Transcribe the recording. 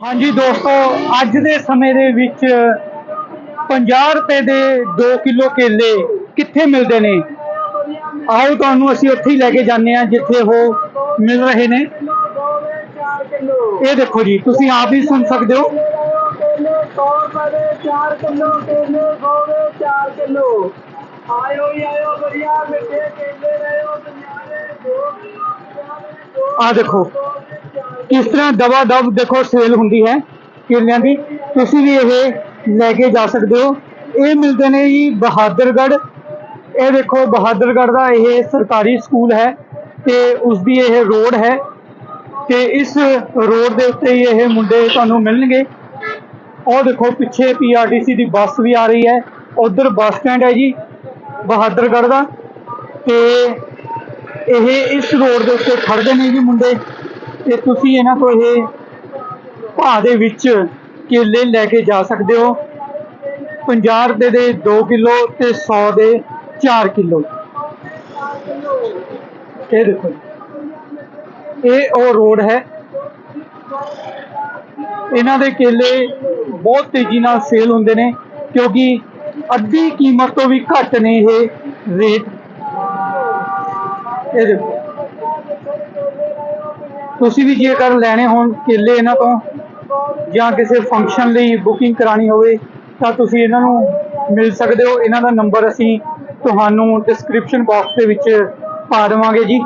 ਹਾਂਜੀ ਦੋਸਤੋ, ਅੱਜ ਦੇ ਸਮੇਂ ਦੇ ਵਿੱਚ 50 ਰੁਪਏ ਦੇ 2 ਕਿਲੋ ਕੇਲੇ ਕਿੱਥੇ ਮਿਲਦੇ ਨੇ? ਆਓ ਤੁਹਾਨੂੰ ਅਸੀਂ ਉੱਥੇ ਹੀ ਲੈ ਕੇ ਜਾਂਦੇ ਹਾਂ, ਜਿੱਥੇ ਉਹ ਮਿਲ ਰਹੇ ਨੇ। ਇਹ ਦੇਖੋ ਜੀ, ਤੁਸੀਂ ਆਪ ਹੀ ਸੁਣ ਸਕਦੇ ਹੋ। ਚਾਰ ਕਿਲੋ ਕੇਲੇ ਹੋਵੇ 4 ਕਿਲੋ ਆਇਓ ਹੀ ਆਇਓ ਵਧੀਆ ਮਿੱਠੇ ਕੇਲੇ ਰਹਿਓ ਦੁਨੀਆਰੇ ਦੋ ਆਹ ਦੇਖੋ ਕਿਸ ਤਰ੍ਹਾਂ ਦਵਾ ਦਵ ਦੇਖੋ ਸੇਲ ਹੁੰਦੀ ਹੈ ਕੇਲਿਆਂ ਦੀ। ਤੁਸੀਂ ਵੀ ਇਹ ਲੈ ਕੇ ਜਾ ਸਕਦੇ ਹੋ। ਇਹ ਮਿਲਦੇ ਨੇ ਜੀ ਬਹਾਦਰਗੜ੍ਹ। ਇਹ ਦੇਖੋ ਬਹਾਦਰਗੜ੍ਹ ਦਾ ਇਹ ਸਰਕਾਰੀ ਸਕੂਲ ਹੈ ਤੇ ਉਸ ਦੀ ਇਹ ਰੋਡ ਹੈ ਤੇ ਇਸ ਰੋਡ ਦੇ ਉੱਤੇ ਹੀ ਇਹ ਮੁੰਡੇ ਤੁਹਾਨੂੰ ਮਿਲਣਗੇ। ਉਹ ਦੇਖੋ ਪਿੱਛੇ ਪੀਆਰਟੀਸੀ ਦੀ ਬੱਸ ਵੀ ਆ ਰਹੀ ਹੈ। ਉਧਰ ਬੱਸ ਸਟੈਂਡ ਹੈ ਜੀ ਬਹਾਦਰਗੜ੍ਹ ਦਾ ਤੇ ਇਹ ਇਸ ਰੋਡ ਦੇ ਉੱਤੇ ਖੜਦੇ ਨੇ ਜੀ ਮੁੰਡੇ। ਤੇ ਤੁਸੀਂ ਇਹਨਾਂ ਤੋਂ ਇਹ ਭਾਅ ਦੇ ਵਿੱਚ ਕੇਲੇ ਲੈ ਕੇ ਜਾ ਸਕਦੇ ਹੋ। 50 ਰੁਪਏ ਦੇ 2 ਕਿਲੋ ਤੇ 100 ਦੇ 4 ਕਿਲੋ। ਇਹ ਦੇਖੋ ਇਹ ਉਹ ਰੋਡ ਹੈ। ਇਹਨਾਂ ਦੇ ਕੇਲੇ ਬਹੁਤ ਤੇਜ਼ੀ ਨਾਲ ਸੇਲ ਹੁੰਦੇ ਨੇ ਕਿਉਂਕਿ ਅੱਧੀ ਕੀਮਤ ਤੋਂ ਵੀ ਘੱਟ ਨੇ ਇਹ ਰੇਟ। ਇਹ ਦੇਖੋ। ਤੁਸੀਂ ਵੀ ਜੇਕਰ ਲੈਣੇ ਹੋਣ ਕੇਲੇ ਇਹਨਾਂ ਤੋਂ, ਜਾਂ ਕਿਸੇ ਫੰਕਸ਼ਨ ਲਈ ਬੁਕਿੰਗ ਕਰਾਣੀ ਹੋਵੇ, ਤਾਂ ਤੁਸੀਂ ਇਹਨਾਂ ਨੂੰ ਮਿਲ ਸਕਦੇ ਹੋ। ਇਹਨਾਂ ਦਾ ਨੰਬਰ ਅਸੀਂ ਤੁਹਾਨੂੰ ਡਿਸਕ੍ਰਿਪਸ਼ਨ ਬਾਕਸ ਦੇ ਵਿੱਚ ਪਾ ਦੇਵਾਂਗੇ ਜੀ।